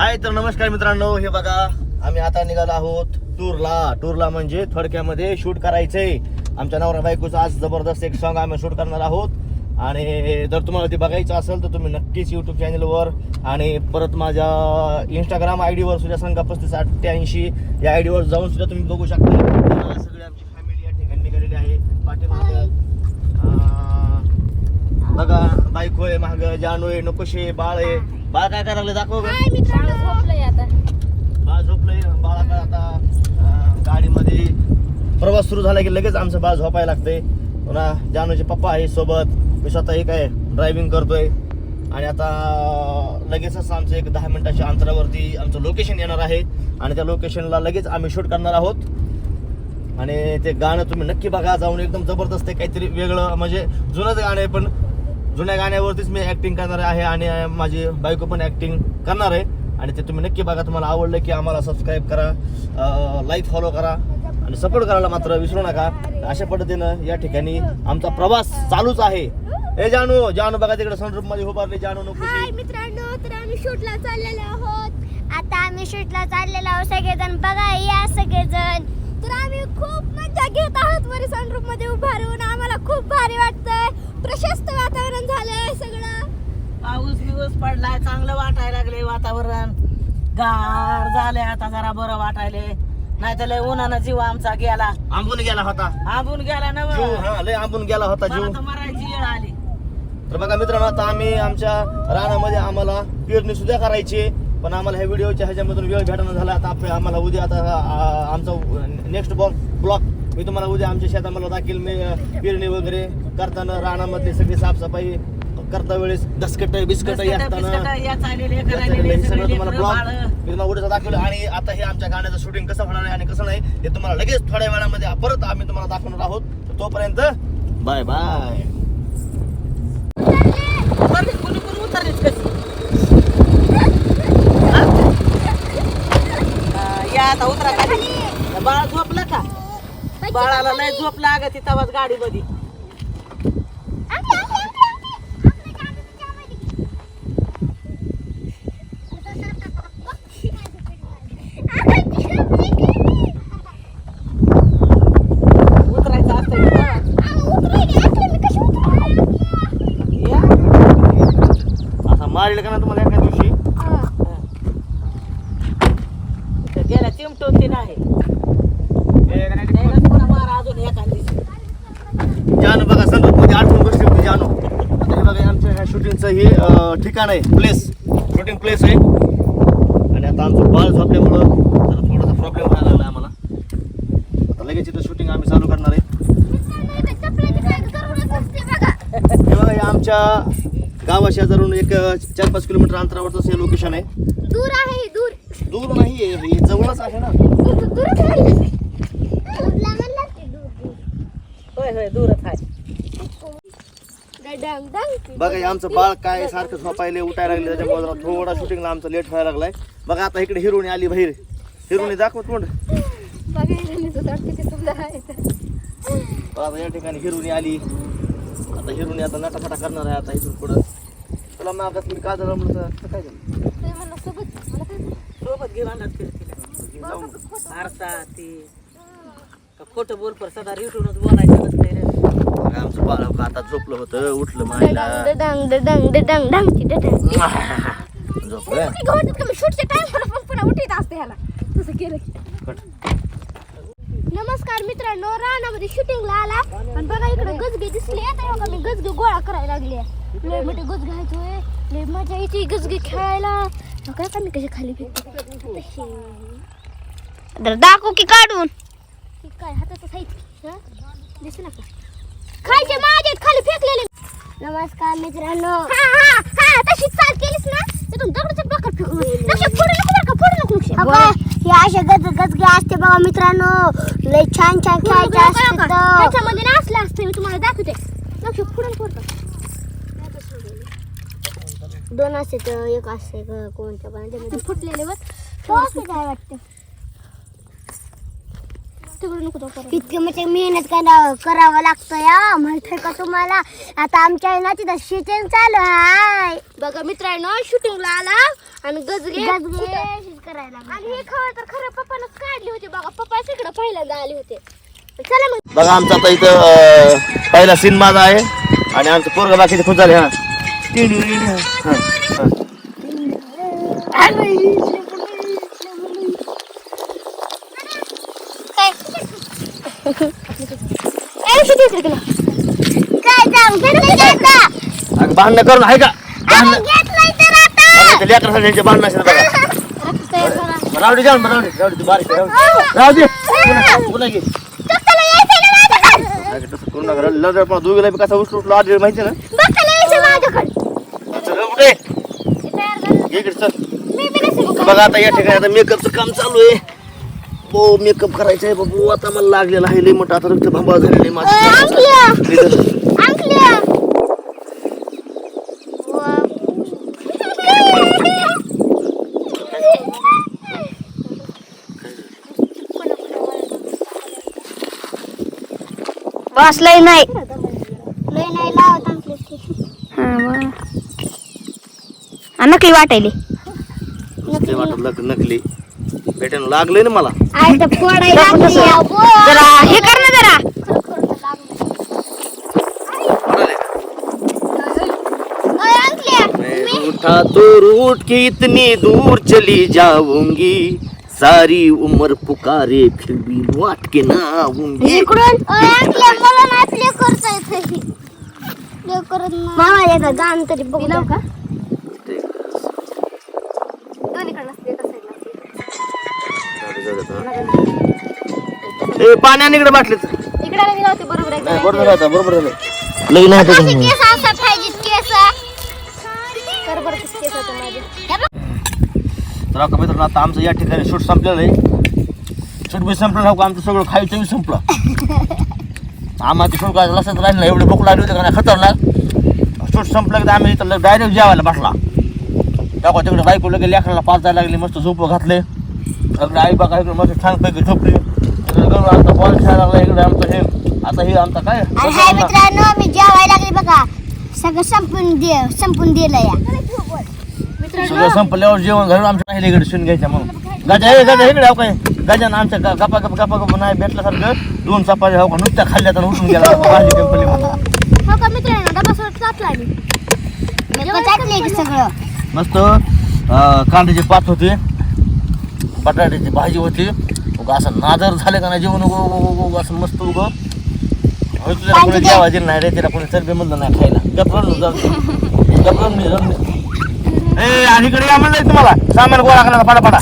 हाय तर नमस्कार मित्रांनो हे बघा आम्ही आता निघालो आहोत टूरला. टूरला म्हणजे थोडक्यामध्ये शूट करायचंय. आमच्या नवरा बायकोचं आज जबरदस्त एक सॉन्ग आम्ही शूट करणार आहोत. आणि जर तुम्हाला ते बघायचं असेल तर तुम्ही नक्कीच यूट्यूब चॅनलवर आणि परत माझ्या इंस्टाग्राम आय डीवर सुद्धा सांगा पस्तीस अठ्ठ्याऐंशी या आय डीवर जाऊन सुद्धा तुम्ही बघू शकता. सगळी आमची फॅमिली या ठिकाणी निघालेली आहे. पाठीमागं बघा बायको आहे महाग जानू आहे नकोशे बाळ आहे. बाळ काय करायला लागलं दाखव गं. काय मित्रांनो झोपलंय आता. बाळ झोपलंय. बाळाकडे आता अं, गाडीमध्ये प्रवास सुरू झाला की लगेच आमचं बाळ झोपायला लागतंय. पुन्हा जानूचे पप्पा आहे सोबत. मी स्वतः एक आहे ड्रायव्हिंग करतोय. आणि आता लगेचच आमचं एक दहा मिनिटाच्या अंतरावरती आमचं लोकेशन येणार आहे. आणि त्या लोकेशनला लगेच आम्ही शूट करणार आहोत. आणि ते गाणं तुम्ही नक्की बघा. जाऊन एकदम जबरदस्त आहे. काहीतरी वेगळं. म्हणजे जुनंच गाणं आहे पण जुन्या गाण्यावरतीच मी ऍक्टिंग करणार आहे आणि माझी बायको पण ऍक्टिंग करणार आहे. आणि ते तुम्ही नक्की बघा तुम्हाला आवडलं की आम्हाला सबस्क्राईब करा लाईक फॉलो करा आणि सपोर्ट करायला मात्र विसरू नका. अशा पद्धतीनं या ठिकाणी आमचा प्रवास चालूच आहे. ए जानू जानू बघा तिकडे सनरूपमध्ये उभारली जानू नको. मित्रांनो तर आम्ही शूटला चाललेलो आहोत. आता आम्ही शूटला चाललेलो आहोत सगळेजण. बघा या सगळेजण. तर आम्ही खूप मजा घेत आहोत वरी सनरूपमध्ये उभारून आम्हाला खूप भारी वाटत. प्रशस्त वातावरण झालंय सगळं. पाऊस बिऊस पडलाय चांगलं वाटायला लागले वातावरण. गार झालंय आता जरा बरं वाटायले नाही तर लय उन्हानं जीव आमचा गेला. आंबून गेला होता. आंबून गेला ना जीव हा लय आंबून गेला होता जीव. मला तर मरायची वेळ आली. तर बघा मित्रांनो आता आम्ही आमच्या रानामध्ये आम्हाला पेरणी सुद्धा करायची. आहे. पण आम्हाला ह्या व्हिडिओच्या ह्याच्यामधून वेळ भेटणं झाला. आता आम्हाला उद्या आता आ, आमचा नेक्स्ट बॉल ब्लॉक मी तुम्हाला उद्या आमच्या शेतामध्ये दाखील मी पेरणी वगैरे करताना रानामधली सगळी साफसफाई करता वेळेस दसकट बिस्कट असताना सगळं तुम्हाला ब्लॉग. मी तुम्हाला दाखवलं. आणि आता हे आमच्या गाण्याचं शूटिंग कसं होणार आहे आणि कसं नाही हे तुम्हाला लगेच थोड्या वेळामध्ये परत आम्ही तुम्हाला दाखवणार आहोत. तोपर्यंत बाय बाय उतरा बाळ झोपलं का? बाळाला लय झोप लागत तवाच गाडी मध्ये उतरायचं असतं या असा मारेल का ना तुम्हाला एका दिवशी तर गेल्या चिमटून ती नाही द्यायलाच पुन्हा मारा अजून एका दिवशी जानू बघा संदूकमध्ये आठवून बसली होती जानू आता हे बघा आमच्या ह्या शूटिंगचं हे ठिकाण आहे प्लेस. शूटिंग प्लेस आहे. आणि आता आमचं बाळ झोपल्यामुळं जरा थोडासा प्रॉब्लेम व्हायला लागला आम्हाला. आता लगेच इथं शूटिंग आम्ही चालू करणार आहे. हे हे आमच्या गावाशेजारून एक अं, चार पाच किलोमीटर अंतरावरचं हे लोकेशन आहे. दूर आहे दूर. दूर नाही आहे जवळच आहे ना दूर दूरच आहे दूरला म्हणलं ते दूर दूर होय होय दूरच आहे डंग डंग बघा हे आमचं बाळ काय सारखं झोपायला उठायला लागले त्याच्यामुळे जरा थोडा शूटिंगला आमचं लेट व्हायला लागलाय. बघा आता इकडे हिरोणी आली बाहेर. हिरोणी दाखव तोंड बघायला नाही तर वाटतं ते सुद्धा आहे. तर आता या ठिकाणी हिरोणी आली. आता हिरोणी आता नटाफटा करणार आहे आता इथून पुढं. तुला मागास मी का झालं म्हणलं तर काय झालं? सोबत घेऊन आणत फिरत. आरसा ती. खोटं बोल पर सदा रिटूनच बोलायचं. बघा आमचं बाळ हो का आता झोपलं होतं उठलं मायला. डंग डंग डंग डंग ची डंग झोपलं? पण. नमस्कार मित्रांनो रानामध्ये शूटिंगला आला. आणि बघा इकडे गजगे दिसले. आता बघा मी गजगे गोळा करायला लागले. लय मोठे गज घ्यायचोय लय मजा यायची गजगे खेळायला. काय का मी कशी खाली फेकते. दाखव की काढून. काय हातात साहित्य दिसलं का? खायचे माझ्यात खाली फेकलेले. नमस्कार मित्रांनो. हा हा हा तशी चाल केलीस ना? तिथून दगडाचा प्रकार फेकून लक्ष फोडू नको बरं का फोडू नको लक्ष. हे असे गज गजगे असते बघा मित्रांनो. लय छान छान खेळायचे असते तर. त्याच्यामध्ये ना असलं असतं मी तुम्हाला दाखवते. लक्ष फोडतो दोन असते तर एक असते ग- कोणत्या पण. फुटलेले असते काय वाटतं? इतकी म्हणजे मेहनत करा करावं लागतं या. माहीत का तुम्हाला? आता आमच्या आहे ना तिथं शूटिंग चालू आहे. बघा मित्रांनो शूटिंगला आला आणि गजगे करायला आणि हे खबर तर खरं पप्पानं काढली होती बघा. पप्पा तिकडे पहिल्यांदा आले होते. चला मग. बघा आमचा आता इथं अं, पहिला सीन माझा आहे. आणि आमचं पोरगा बाकीचे खुश झाले हा. हा, हा. ए, shoot इकडे केलं. काय जाऊ घेतलंय का आता? अगं भांडणं करून आहे का? भांडणं यांचे भांडणं असतात बघा. राहू दे जाऊन राहू दे राहू दे तू बारीक आहे, राहू दे. राहू दे पुन्हा- पुन्हा घे. बघताला यायचं ना माझ्याकडे. अगं, तसं करू नका लढ पण दोघीला बी कसा उचलू उचलू आधी माहिती ना. चल हे इकडे चल. नसेल बघा. बघा आता या ठिकाणी आता मेकअपचं काम चालू आहे. हो मेकअप करायचं आहे बाबू आता मला लागलेलं आहे लई मोठं. आता रक्त भांबा झालेलं आहे माझं. बसलंय नाही. लय नाही लावत नकली वाटायली. ते वाटत लग- नकली. भेटेन लागलंय ना मला. आई तर फोडायला लागली या, बोल. जरा हे कर ना जरा. ओय, अंकल्या, मैं रूठा तो रूठ के इतनी दूर चली जाऊंगी. सारी उम्र पुकारे फिर भी लौट के ना आऊंगी. इकडून? ओय, अंकल्या, मला नाही प्ले करता येत हे. प्ले करत नाही. मामा गाणं तरी बघू द्या. ए पाण्याने इकडे बाटले इकडे आला मी लावते बरोबर आहे नाही बरोबर आहे बरोबर झालं लई नाही माझे त्याच्यामुळे. केस असं पाहिजे केस कर बरं किती केस होते माझे. हे बघ. तर आता मित्रांनो आता आमचं या ठिकाणी शूट संपलेलं आहे. शूट बी संपलं नव्हतं आमचं सगळं खायचं बी संपलं. आम्हाला शूट करायचं लक्षात राहिलं नाही एवढी भूक लागली होती का नाही खतरनाक. शूट संपलं की आम्ही इथं डायरेक्ट जेवायला बसला. टाका तिकडे बायको लगे लेकराला पाच जायला लागली मस्त झोप घातले. सगळं आई बघा इकडे मस्त छानपैकी झोपली. आमचा बॉल खेळायला लागला इकडे आमचं हे. आता हे आमचा काय? अरे हाय मित्रांनो मी जेवायला लागली बघा. सगळं संपून दे संपून दिलं या सगळं संपल्यावर जेवण झालं आमच्या नाही इकडे शिवून घ्यायच्या म्हणून. गाजा हे गाजा इकडे हो काय? गाजानं आमच्या गप्पा गप्पा गप्पा गप्पा नाही भेटल्यासारखं दोन चपात्या हो का नुसत्या खाल्ल्या तर उठून गेला. भाजी कंपनी हो का मित्रांनो डबा सोडत मी सगळं? मस्त कांद्याचे पात होते. बटाट्याची भाजी होती. उगा असं नादर झाले का नाही जेवण? उगं असं मस्त उगं. तुझ्या कोणी दे. जेवा दिलं नाही रे तिला कोणी चरबी म्हणलं नाही खायला. गपरण गपरण मी. ए आणि इकडे या म्हणलं तुम्हाला. सामान गोळा करा पाडा पाडा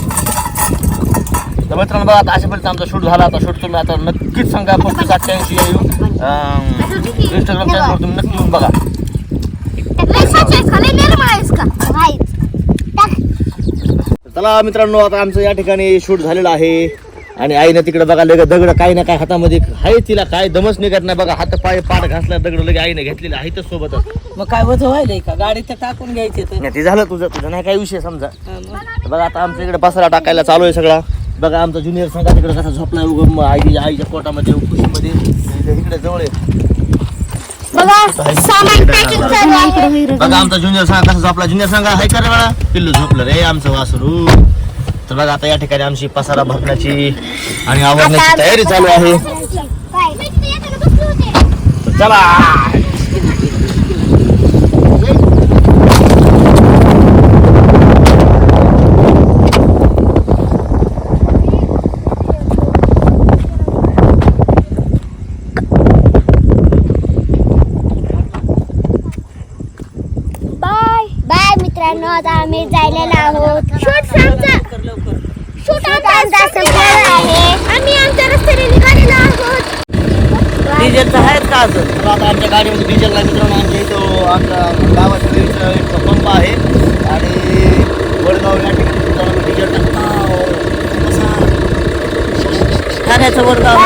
तर मित्रांनो बघा आता अशा आमचा शूट झाला. आता शूट तुम्ही आता नक्कीच सांगा. पस्तीस अठ्ठ्याऐंशी येऊ इंस्टाग्राम चॅनलवर तुम्ही नक्की येऊन बघा खाली नेलं म्हणायस का माहीत चला मित्रांनो आता आमचं या ठिकाणी शूट झालेलं आहे. आणि आईनं तिकडे बघा लगे दगड काही ना काय हातामध्ये आहे तिला काय दमच निघत नाही. बघा हात पाय पाठ घासला दगड लगे आईने घेतलेले आहे सोबतच. मग काय वज व्हायलंय का? गाडी तर टाकून घ्यायची तर. नाही, ते झालं तुझं. तुझं नाही काय विषय समजा. बघा आता आमच्या इकडे पसारा टाकायला चालू आहे सगळा. बघा आमचा ज्युनियर संघ तिकडे कसा झोपलाय उगम. आई आईच्या पोटामध्ये खुशीमध्ये इकडे जवळ आहे. बघा सामान पॅकिंग चालू आहे. बघा आमचा ज्युनियर संघ कसा झोपला ज्युनियर संघ हाय का रे बाळा? पिल्लू झोपलं रे आमचं वासरू. तर बघा आता या ठिकाणी आमची पसारा भरण्याची आणि आवरण्याची तयारी चालू आहे. चला बाय बाय मित्रांनो आता आम्ही जायला आहोत. शूट आमचा शूट आमचा संपलेला आहे. आम्ही आमच्या रस्त्याने निघालेलो आहोत. डिझेलचं आहेत का असं आता आमच्या गाडीमध्ये डिझेल नाही मित्रांनो आमच्या इथं आमच्या गावाच्या इथं एक पंप आहे. आणि वडगाव या ठिकाणी मित्रांनो डिझेल टाकतो ठाण्याचं वडगाव.